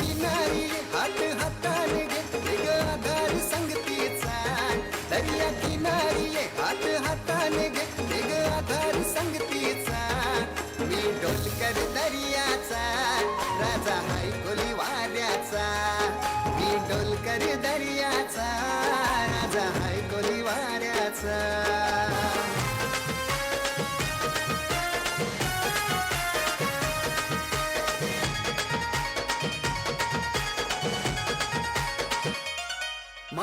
किनारी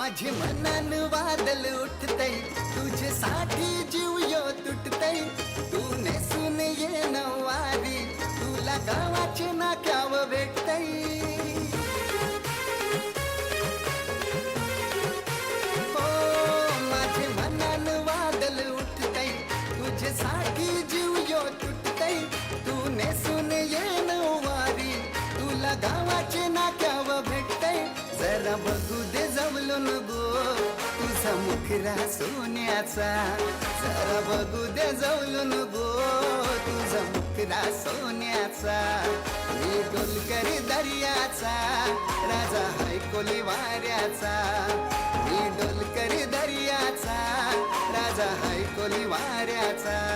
माझे मनान वादल उठतय तुझ्यासाठी जीव यो तुटतय तू नेसून ये नवारी, तुला गावाचे नाक्याव भेटतय हो माझे मनान जीव यो नवारी, तुला गावाचे भेटतय जरा बघू दे जवलून गो तुझा मुखरा सोन्याचा. जरा बघू दे जवलून गो तुझा मुखरा सोन्याचा. मी डोलकर दर्याचा. राजा हाय कोली वाऱ्याचा मी डोलकर दर्याचा. राजा हाय कोली वाऱ्याचा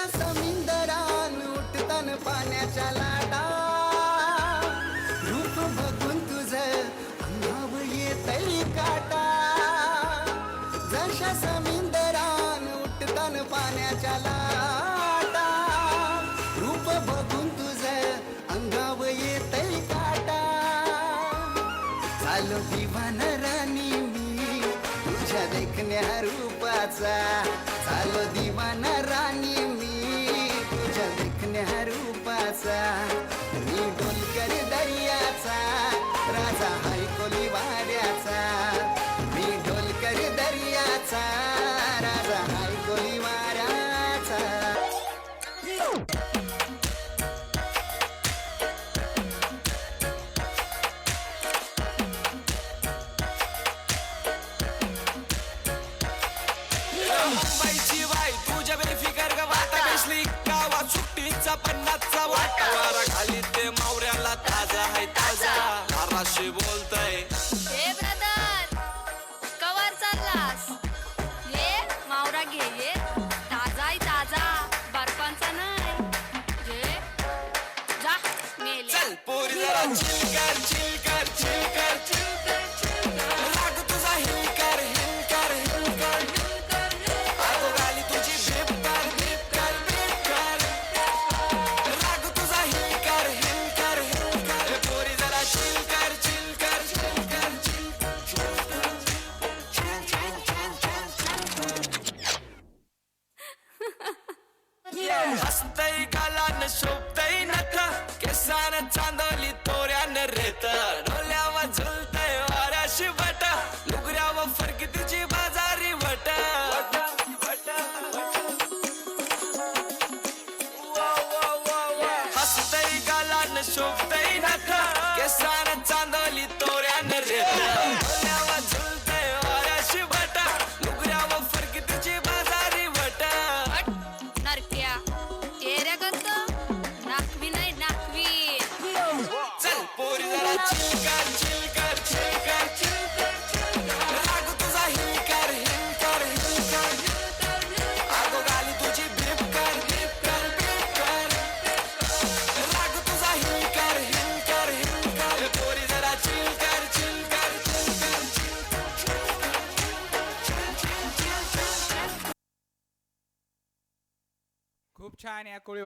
जशा समिंदरान उठतान पाण्याच्या लाटा. रूप बघून तुझ अंगाव येतई काटा. जशा समिंदरान उठतान पाण्याच्या लाटा. रूप बघून तुझ अंगाव येतई काटा. चालो दिवान राणी मी तुझ्या देखण्या रूपाचा. चालो दिवान रूपाचा मी डोलकर दर्याचा राजा हाय कोली वाऱ्याचा मी डोलकर दर्याचा राजा हाय कोली वाऱ्याचा मुंबईची बाई तुझ्या बेफिकर सुट्टीचा पन्नासचा वाटा. वारा खाली ते मावऱ्याला ताजा ताजा. बोलतय. ब्रदर कवर चाललास? ये मावरा घे ये. ताजा आहे ताजा. बर्फांचा नाही घे जा मेले चल पोरी जरा चिल कर चिल कर चिल कर हसतय गालान शोभतय नथ केसान चांदवली खूप छान या कोळी